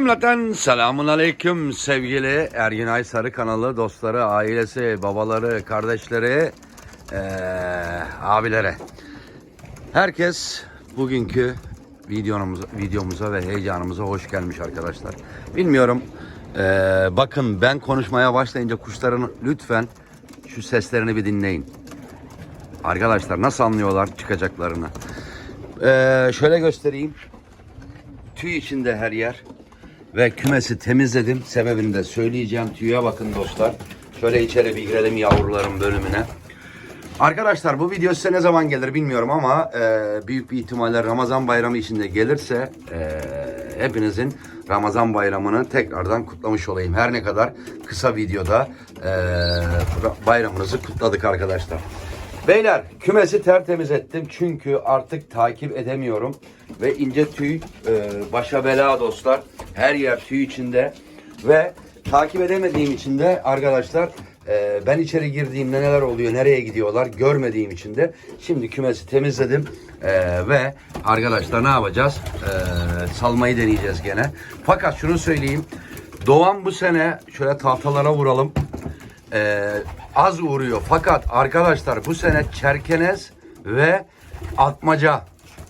Cümleten selamun aleyküm sevgili Erginay Sarı kanalı dostları, ailesi, babaları, kardeşleri, eee abilere. Herkes bugünkü videomuza, videomuza ve heyecanımıza hoş gelmiş arkadaşlar. Bilmiyorum, eee, bakın ben konuşmaya başlayınca kuşların lütfen şu seslerini bir dinleyin. Arkadaşlar nasıl anlıyorlar çıkacaklarını. Eee, şöyle göstereyim. Tüy içinde her yer. Ve kümesi temizledim. Sebebini de söyleyeceğim. Tüye bakın dostlar. Şöyle içeri bir girelim yavruların bölümüne. Arkadaşlar bu video size ne zaman gelir bilmiyorum ama e, büyük bir ihtimalle Ramazan bayramı içinde gelirse e, hepinizin Ramazan bayramını tekrardan kutlamış olayım. Her ne kadar kısa videoda e, bayramınızı kutladık arkadaşlar. Beyler kümesi tertemiz ettim çünkü artık takip edemiyorum ve ince tüy e, başa bela dostlar. Her yer tüy içinde ve takip edemediğim için de arkadaşlar e, ben içeri girdiğimde neler oluyor, nereye gidiyorlar görmediğim için de şimdi kümesi temizledim e, ve arkadaşlar ne yapacağız? E, salmayı deneyeceğiz gene. Fakat şunu söyleyeyim. Doğan bu sene şöyle tahtalara vuralım e, az uğruyor. Fakat arkadaşlar bu sene çerkenez ve atmaca.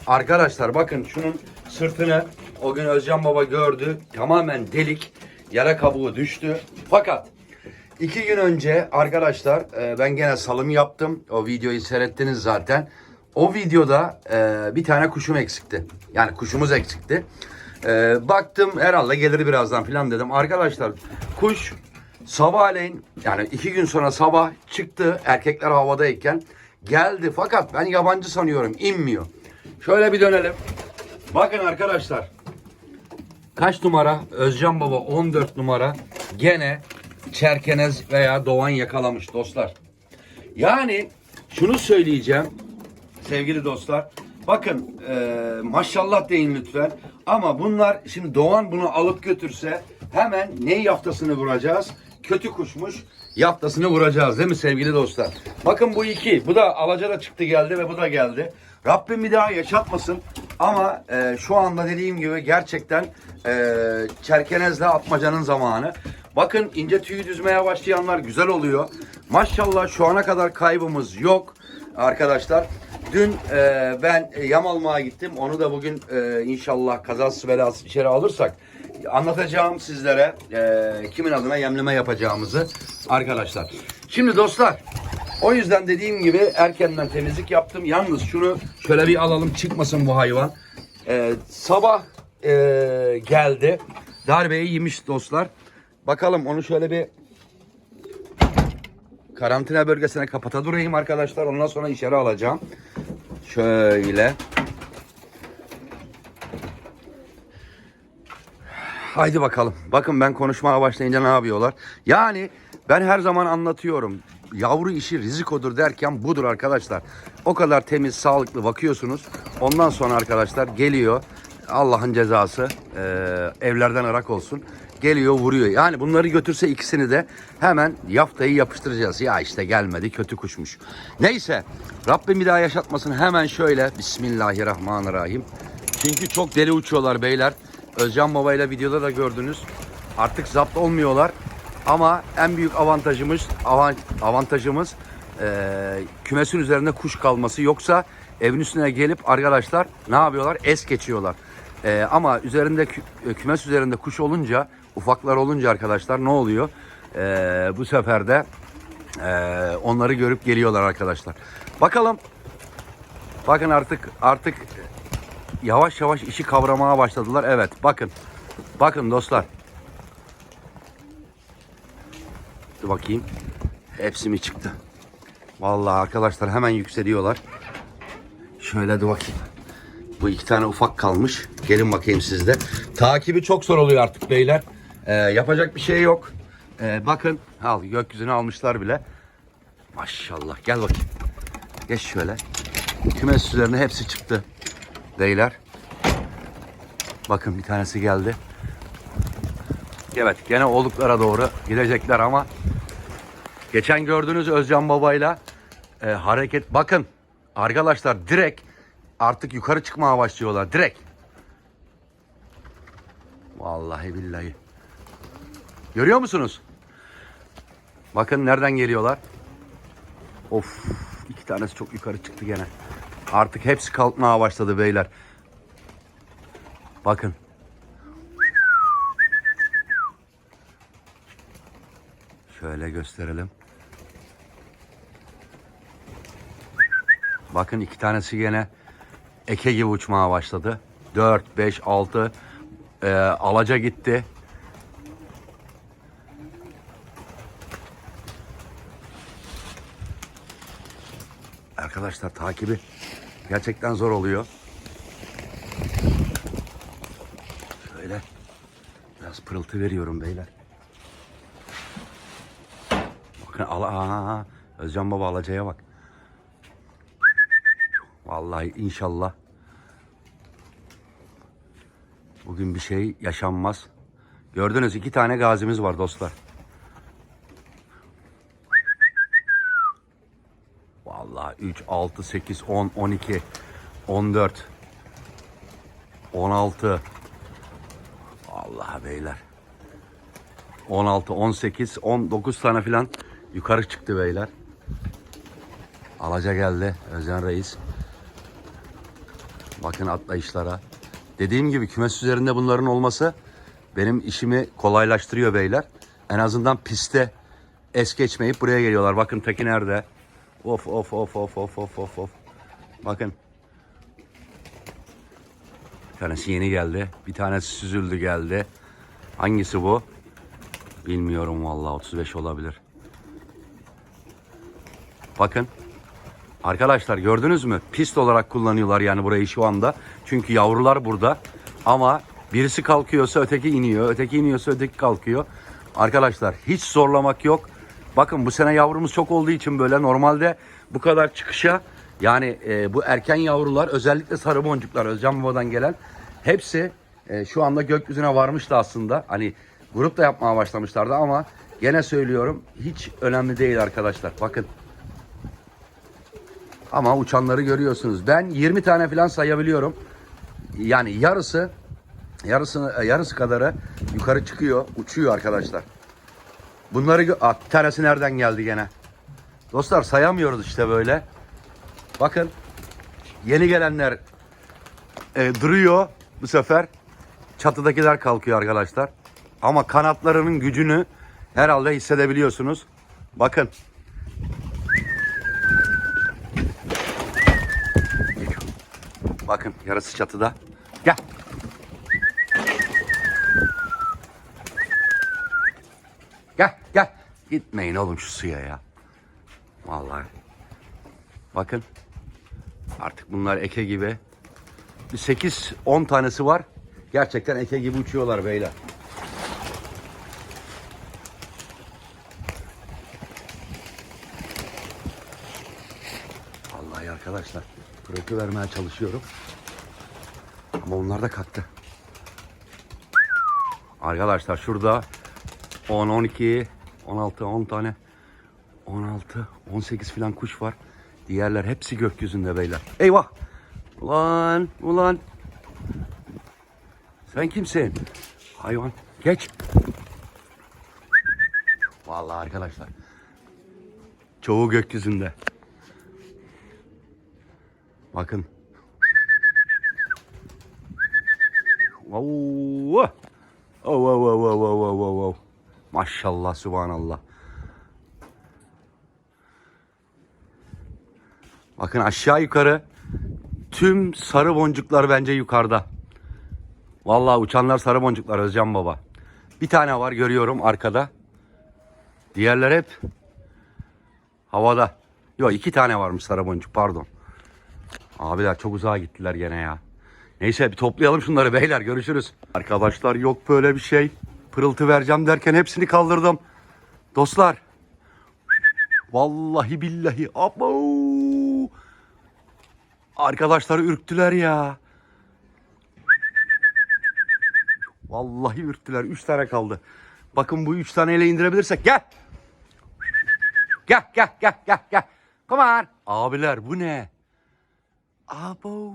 Arkadaşlar bakın şunun sırtını o gün Özcan Baba gördü. Tamamen delik. Yara kabuğu düştü. Fakat iki gün önce arkadaşlar e, ben gene salım yaptım. O videoyu seyrettiniz zaten. O videoda e, bir tane kuşum eksikti. Yani kuşumuz eksikti. E, baktım herhalde gelir birazdan falan dedim. Arkadaşlar kuş Sabahleyin yani iki gün sonra sabah çıktı erkekler havadayken geldi fakat ben yabancı sanıyorum inmiyor. Şöyle bir dönelim. Bakın arkadaşlar. Kaç numara? Özcan Baba 14 numara. Gene çerkenez veya doğan yakalamış dostlar. Yani şunu söyleyeceğim sevgili dostlar. Bakın e, maşallah deyin lütfen. Ama bunlar şimdi Doğan bunu alıp götürse hemen ne yaftasını vuracağız? Kötü kuşmuş yaftasını vuracağız değil mi sevgili dostlar? Bakın bu iki. Bu da alaca da çıktı geldi ve bu da geldi. Rabbim bir daha yaşatmasın. Ama e, şu anda dediğim gibi gerçekten e, çerkenezle atmacanın zamanı. Bakın ince tüyü düzmeye başlayanlar güzel oluyor. Maşallah şu ana kadar kaybımız yok arkadaşlar. Dün e, ben e, yam almaya gittim. Onu da bugün e, inşallah kazasız belasız içeri alırsak anlatacağım sizlere e, kimin adına yemleme yapacağımızı arkadaşlar. Şimdi dostlar o yüzden dediğim gibi erkenden temizlik yaptım. Yalnız şunu şöyle bir alalım çıkmasın bu hayvan. E, sabah e, geldi. Darbeyi yemiş dostlar. Bakalım onu şöyle bir karantina bölgesine kapata durayım arkadaşlar. Ondan sonra içeri alacağım. Şöyle. Haydi bakalım. Bakın ben konuşmaya başlayınca ne yapıyorlar? Yani ben her zaman anlatıyorum. Yavru işi rizikodur derken budur arkadaşlar. O kadar temiz, sağlıklı bakıyorsunuz. Ondan sonra arkadaşlar geliyor. Allah'ın cezası e, evlerden ırak olsun. Geliyor vuruyor. Yani bunları götürse ikisini de hemen yaftayı yapıştıracağız. Ya işte gelmedi kötü kuşmuş. Neyse Rabbim bir daha yaşatmasın. Hemen şöyle Bismillahirrahmanirrahim. Çünkü çok deli uçuyorlar beyler. Özcan Baba ile videoda da gördünüz. Artık zapt olmuyorlar. Ama en büyük avantajımız avant, avantajımız eee, kümesin üzerinde kuş kalması. Yoksa evin üstüne gelip arkadaşlar ne yapıyorlar? Es geçiyorlar. Eee, ama üzerinde kü- kümes üzerinde kuş olunca ufaklar olunca arkadaşlar ne oluyor? Eee, bu sefer de eee, onları görüp geliyorlar arkadaşlar. Bakalım. Bakın artık artık yavaş yavaş işi kavramaya başladılar. Evet bakın. Bakın dostlar. Dur bakayım. Hepsi mi çıktı? Vallahi arkadaşlar hemen yükseliyorlar. Şöyle dur bakayım. Bu iki tane ufak kalmış. Gelin bakayım sizde. Takibi çok zor oluyor artık beyler. Ee, yapacak bir şey yok. Ee, bakın. Al gökyüzünü almışlar bile. Maşallah. Gel bakayım. Geç şöyle. Kümes üzerine hepsi çıktı. Beyler. Bakın bir tanesi geldi. Evet gene olduklara doğru gidecekler ama geçen gördüğünüz Özcan Baba'yla e, hareket bakın arkadaşlar direkt artık yukarı çıkmaya başlıyorlar direkt. Vallahi billahi. Görüyor musunuz? Bakın nereden geliyorlar. Of iki tanesi çok yukarı çıktı gene. Artık hepsi kalkmaya başladı beyler. Bakın. Şöyle gösterelim. Bakın iki tanesi gene eke gibi uçmaya başladı. 4, 5, 6 e, alaca gitti. Arkadaşlar takibi gerçekten zor oluyor. Şöyle biraz pırıltı veriyorum beyler. Bakın aa, Özcan Baba alacaya bak. Vallahi inşallah bugün bir şey yaşanmaz. Gördünüz iki tane gazimiz var dostlar. Vallahi 3, 6, 8, 10, 12, 14, 16. Allah beyler. 16, 18, 19 tane filan yukarı çıktı beyler. Alaca geldi Özcan Reis. Bakın atlayışlara. Dediğim gibi kümes üzerinde bunların olması benim işimi kolaylaştırıyor beyler. En azından piste es geçmeyip buraya geliyorlar. Bakın Tekin nerede? Of of of of of of of of. Bakın. Bir tanesi yeni geldi. Bir tanesi süzüldü geldi. Hangisi bu? Bilmiyorum vallahi 35 olabilir. Bakın. Arkadaşlar gördünüz mü? Pist olarak kullanıyorlar yani burayı şu anda. Çünkü yavrular burada. Ama birisi kalkıyorsa öteki iniyor. Öteki iniyorsa öteki kalkıyor. Arkadaşlar hiç zorlamak yok. Bakın bu sene yavrumuz çok olduğu için böyle normalde bu kadar çıkışa yani e, bu erken yavrular özellikle sarı boncuklar Özcan Baba'dan gelen hepsi e, şu anda gökyüzüne varmıştı aslında. Hani grup da yapmaya başlamışlardı ama gene söylüyorum hiç önemli değil arkadaşlar. Bakın ama uçanları görüyorsunuz. Ben 20 tane falan sayabiliyorum. Yani yarısı yarısı yarısı kadarı yukarı çıkıyor, uçuyor arkadaşlar. Bunları gö- Aa, bir tanesi nereden geldi gene? Dostlar sayamıyoruz işte böyle. Bakın yeni gelenler e, duruyor bu sefer. Çatıdakiler kalkıyor arkadaşlar. Ama kanatlarının gücünü herhalde hissedebiliyorsunuz. Bakın. Bakın yarısı çatıda. Gel. Gel gel. Gitmeyin oğlum şu suya ya. Vallahi. Bakın. Artık bunlar eke gibi. Bir 8-10 tanesi var. Gerçekten eke gibi uçuyorlar beyler. Vallahi arkadaşlar pırıltı vermeye çalışıyorum. Ama onlar da kalktı. Arkadaşlar şurada 10, 12, 16, 10 tane 16, 18 filan kuş var. Diğerler hepsi gökyüzünde beyler. Eyvah! Ulan, ulan. Sen kimsin? Hayvan. Geç. Vallahi arkadaşlar. Çoğu gökyüzünde. Bakın. Oh, oh, oh, oh, oh, oh, oh, oh. Maşallah, subhanallah. Bakın aşağı yukarı tüm sarı boncuklar bence yukarıda. Vallahi uçanlar sarı boncuklar Özcan Baba. Bir tane var görüyorum arkada. Diğerler hep havada. Yok iki tane varmış sarı boncuk pardon. Abiler çok uzağa gittiler gene ya. Neyse bir toplayalım şunları beyler görüşürüz. Arkadaşlar yok böyle bir şey. Pırıltı vereceğim derken hepsini kaldırdım. Dostlar. Vallahi billahi. Abo. Arkadaşlar ürktüler ya. Vallahi ürktüler. Üç tane kaldı. Bakın bu üç taneyle indirebilirsek. Gel. Gel gel gel gel gel. Come on. Abiler bu ne? Abo.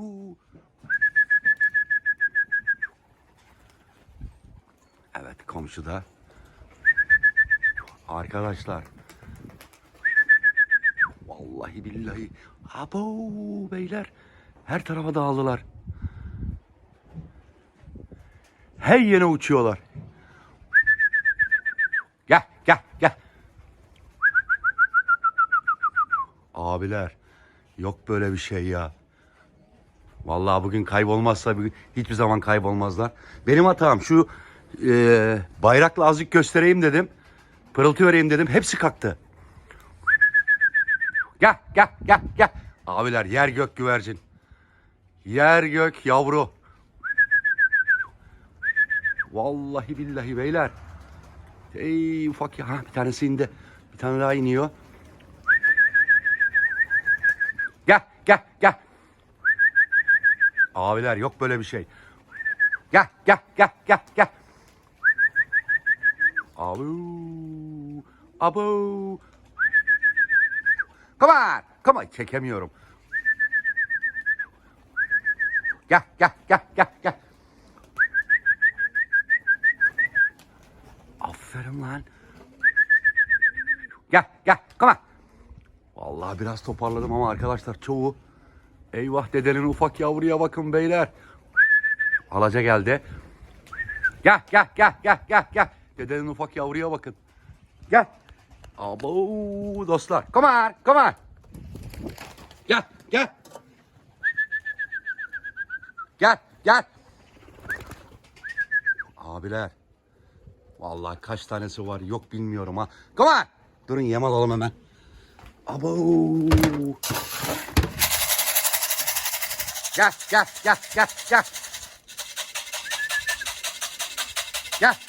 Evet komşu da. Arkadaşlar. Vallahi billahi. Abo beyler. Her tarafa dağıldılar. Her yere uçuyorlar. Gel gel gel. Abiler yok böyle bir şey ya. Vallahi bugün kaybolmazsa bugün hiçbir zaman kaybolmazlar. Benim hatam şu e, bayrakla azıcık göstereyim dedim. Pırıltı vereyim dedim. Hepsi kalktı. Gel gel gel gel. Abiler yer gök güvercin. Yer gök yavru. Vallahi billahi beyler. Ey ufak ya. Ha, bir tanesi indi. Bir tane daha iniyor. Gel gel gel. Abiler yok böyle bir şey. Gel gel gel gel gel. Abu. Abu. Come on. Come on. Çekemiyorum. Gel gel gel gel gel. Aferin lan. Gel gel. Come on. Vallahi biraz toparladım ama arkadaşlar çoğu Eyvah dedenin ufak yavruya bakın beyler. Alaca geldi. Gel gel gel gel gel gel. Dedenin ufak yavruya bakın. Gel. Abo dostlar. Come on come on. Gel gel. Gel gel. Abiler. Vallahi kaç tanesi var yok bilmiyorum ha. Come on. Durun yem alalım hemen. Abo. Gel gel gel gel gel. Gel.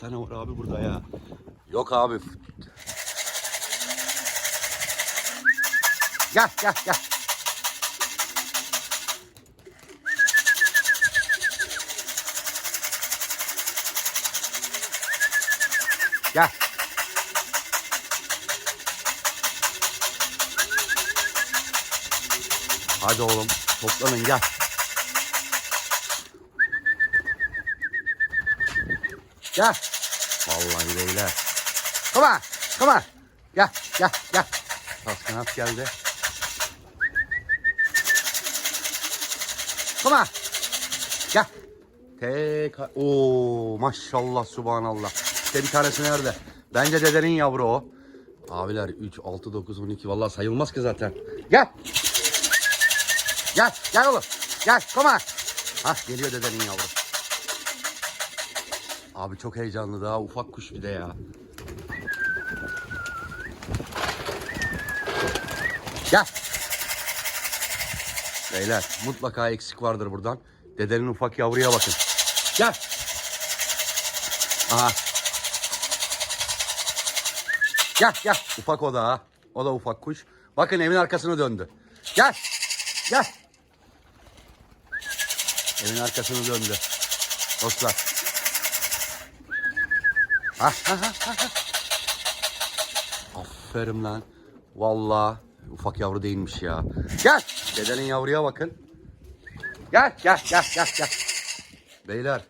Tane var abi burada ya? Yok abi. Gel gel gel. Gel. Hadi oğlum toplanın gel. Gel. Vallahi beyler. Come on. Come on. Gel gel gel. Tas kanat geldi. Come on. Gel. Tek. Oo maşallah subhanallah. İşte bir tanesi nerede? Bence dedenin yavru o. Abiler 3, 6, 9, 12 vallahi sayılmaz ki zaten. Gel. Gel, gel oğlum. Gel, come on. Hah, geliyor dedenin yavru. Abi çok heyecanlı daha ufak kuş bir de ya. Gel. Beyler mutlaka eksik vardır buradan. Dedenin ufak yavruya bakın. Gel. Aha. Gel gel. Ufak o da ha. O da ufak kuş. Bakın evin arkasını döndü. Gel. Gel. Evin arkasını döndü. Dostlar. Aferin lan. Vallahi ufak yavru değilmiş ya. Gel. Dedenin yavruya bakın. Gel gel gel gel gel. Beyler.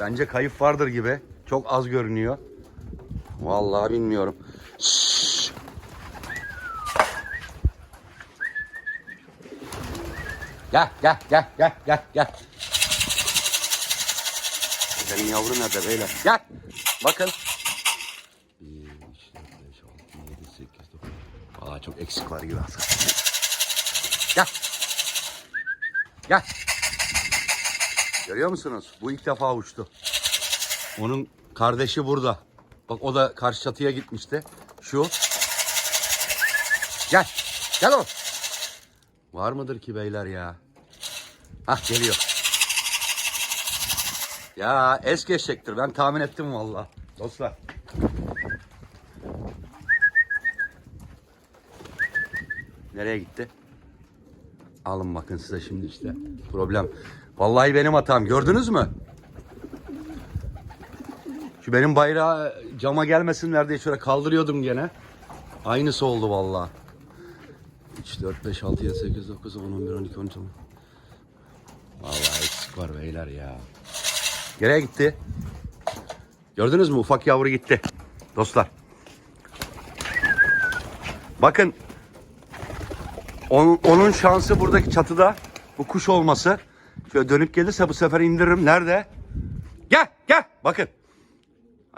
Bence kayıp vardır gibi. Çok az görünüyor. Vallahi bilmiyorum. Şşş. Gel gel gel gel gel gel. Senin yavru nerede beyler? Gel. Bakın. 1, 2, 3, 4, 5, 6, 7, 8, 9. Aa çok eksik var gibi aslında. Gel. Gel. Görüyor musunuz? Bu ilk defa uçtu. Onun kardeşi burada. Bak o da karşı çatıya gitmişti. Şu. Gel. Gel oğlum. Var mıdır ki beyler ya? Hah geliyor. Ya es geçecektir. Ben tahmin ettim valla. Dostlar. Nereye gitti? Alın bakın size şimdi işte. Problem. Vallahi benim hatam. Gördünüz mü? Şu benim bayrağı cama gelmesinler diye şöyle kaldırıyordum gene. Aynısı oldu vallahi. 3, 4, 5, 6, 7, 8, 9, 10, 11, 12, 13, 14. Vallahi eksik var beyler ya. Nereye gitti? Gördünüz mü? Ufak yavru gitti. Dostlar. Bakın. Onun, onun şansı buradaki çatıda bu kuş olması. Şöyle dönüp gelirse bu sefer indiririm. Nerede? Gel gel. Bakın.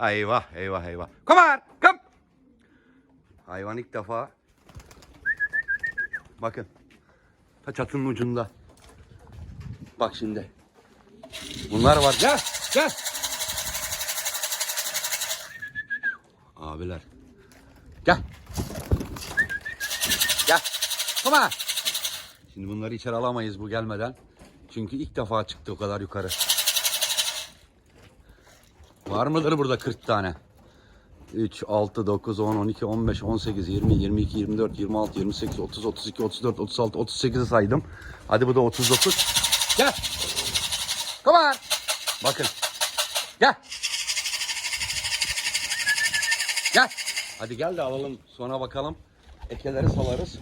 Eyvah eyvah eyvah. On come. Hayvan ilk defa. Bakın. Ta çatının ucunda. Bak şimdi. Bunlar var. Gel gel. Abiler. Gel. Gel. On. Şimdi bunları içeri alamayız bu gelmeden. Çünkü ilk defa çıktı o kadar yukarı. Var mıdır burada 40 tane? 3, 6, 9, 10, 12, 15, 18, 20, 22, 24, 26, 28, 30, 32, 34, 36, 38'i saydım. Hadi bu da 39. Gel. Bakın. Gel. Gel. Hadi gel de alalım sonra bakalım. Ekeleri salarız.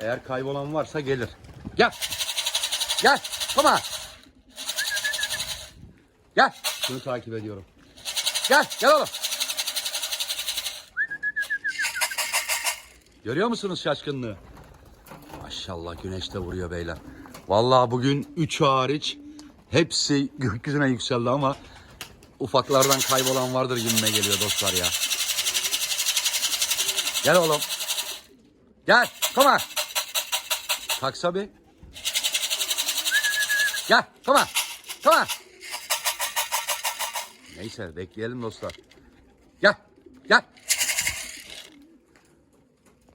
Eğer kaybolan varsa gelir. Gel. Gel. Come on. Gel. Şunu takip ediyorum. Gel. Gel oğlum. Görüyor musunuz şaşkınlığı? Maşallah güneş de vuruyor beyler. Vallahi bugün 3 hariç hepsi gökyüzüne yükseldi ama ufaklardan kaybolan vardır gibime geliyor dostlar ya. Gel oğlum. Gel. Come on. Taksa bir. Gel. Come on. Come on. Neyse bekleyelim dostlar. Gel. Gel.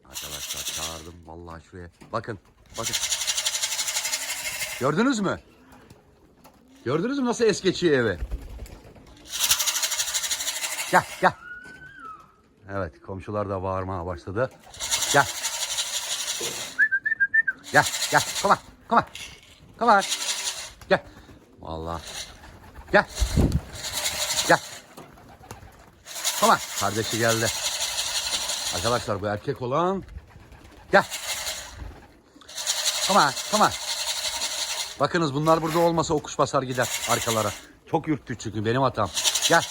Arkadaşlar çağırdım vallahi şuraya. Bakın. Bakın. Gördünüz mü? Gördünüz mü nasıl es geçiyor eve? Gel gel. Evet komşular da bağırmaya başladı. Gel. Gel gel. On. Come on. Gel. Vallahi. Gel. Gel. On. Kardeşi geldi. Arkadaşlar bu erkek olan. Gel. Come on. Bakınız bunlar burada olmasa o kuş basar gider arkalara. Çok ürktü çünkü benim hatam. Gel.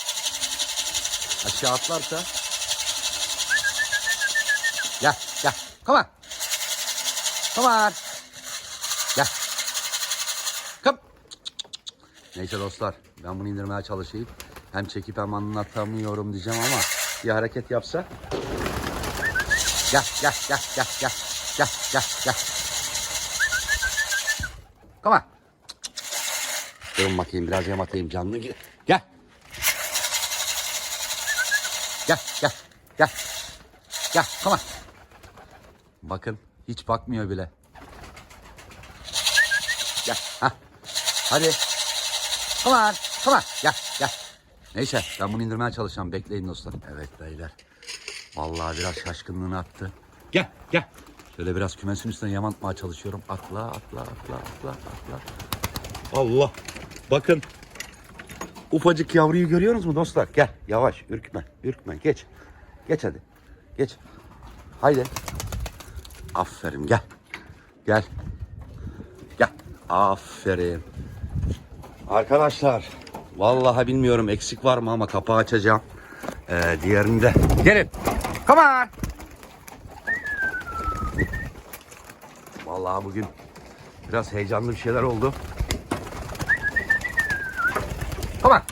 Aşağı atlarsa. Gel gel. Come on. Come on. Gel. Come. Neyse dostlar ben bunu indirmeye çalışayım. Hem çekip hem anlatamıyorum diyeceğim ama bir hareket yapsa. Gel gel gel gel gel. Gel gel gel. Come on. Durun bakayım biraz yem atayım canlı. Gel. Gel. Gel gel gel. Gel come on. Bakın hiç bakmıyor bile. Gel. Ha. Hadi. Come on. Come on. Gel gel. Neyse ben bunu indirmeye çalışacağım. Bekleyin dostlar. Evet beyler. Vallahi biraz şaşkınlığını attı. Gel gel. Şöyle biraz kümesin üstüne yam atmaya çalışıyorum. Atla atla atla atla atla. Allah. Bakın. Ufacık yavruyu görüyorsunuz mu dostlar? Gel yavaş ürkme ürkme geç. Geç hadi. Geç. Haydi. Aferin gel. Gel. Gel. Aferin. Arkadaşlar vallahi bilmiyorum eksik var mı ama kapağı açacağım. Ee, diğerini de. Gelin. Come on. Vallahi bugün biraz heyecanlı bir şeyler oldu. On.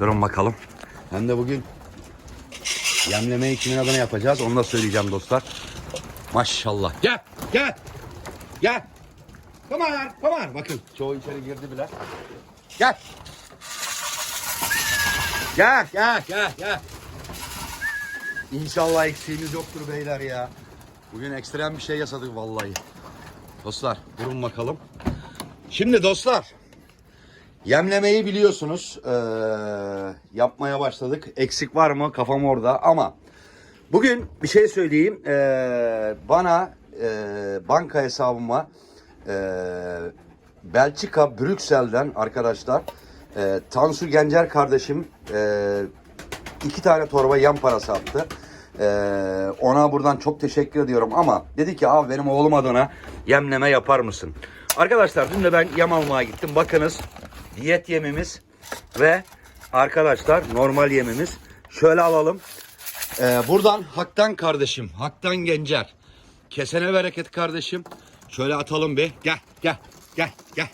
Durun bakalım. Hem de bugün yemlemeyi kimin adına yapacağız onu da söyleyeceğim dostlar. Maşallah. Gel, gel, gel. Come on, come on. Bakın çoğu içeri girdi bile. Gel. Gel, gel, gel, gel. İnşallah eksiğimiz yoktur beyler ya. Bugün ekstrem bir şey yasadık vallahi. Dostlar durun bakalım. Şimdi dostlar Yemlemeyi biliyorsunuz. Ee, yapmaya başladık. Eksik var mı? Kafam orada ama bugün bir şey söyleyeyim. Ee, bana e, banka hesabıma e, Belçika Brüksel'den arkadaşlar e, Tansu Gencer kardeşim e, iki tane torba yem parası attı. Ee, ona buradan çok teşekkür ediyorum ama dedi ki abi benim oğlum adına yemleme yapar mısın? Arkadaşlar dün de ben yem almaya gittim. Bakınız diyet yemimiz ve arkadaşlar normal yemimiz. Şöyle alalım. Ee, buradan Hak'tan kardeşim. Hak'tan Gencer. Kesene bereket kardeşim. Şöyle atalım bir. Gel gel gel gel.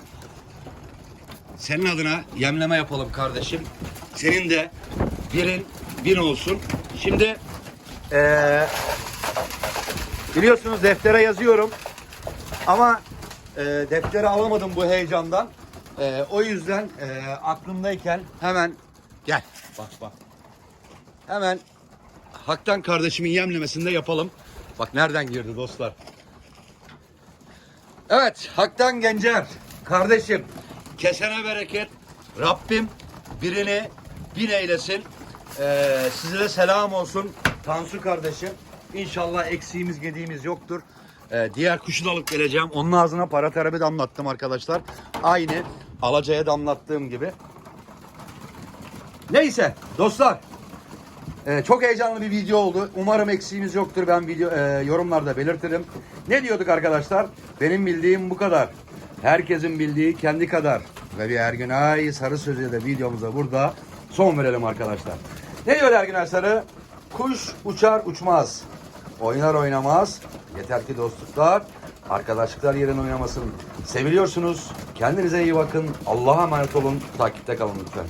Senin adına yemleme yapalım kardeşim. Senin de birin bin olsun. Şimdi ee, biliyorsunuz deftere yazıyorum. Ama e, defteri alamadım bu heyecandan. E, o yüzden e, aklımdayken hemen gel bak bak. Hemen Hak'tan kardeşimin yemlemesini de yapalım. Bak nereden girdi dostlar. Evet Hak'tan Gencer kardeşim kesene bereket Rabbim birini bin eylesin. Ee, size selam olsun Tansu kardeşim. İnşallah eksiğimiz gediğimiz yoktur. Ee, diğer kuşu da alıp geleceğim. Onun ağzına para terapi damlattım arkadaşlar. Aynı alacaya damlattığım gibi. Neyse dostlar. Ee, çok heyecanlı bir video oldu. Umarım eksiğimiz yoktur. Ben video e, yorumlarda belirtirim. Ne diyorduk arkadaşlar? Benim bildiğim bu kadar. Herkesin bildiği kendi kadar. Ve bir Ergünay Sarı sözüyle de videomuza burada son verelim arkadaşlar. Ne diyor Ergünay Sarı? Kuş uçar uçmaz. Oynar oynamaz. Yeter ki dostluklar, arkadaşlıklar yerin oynamasın. Seviliyorsunuz. Kendinize iyi bakın. Allah'a emanet olun. Takipte kalın lütfen.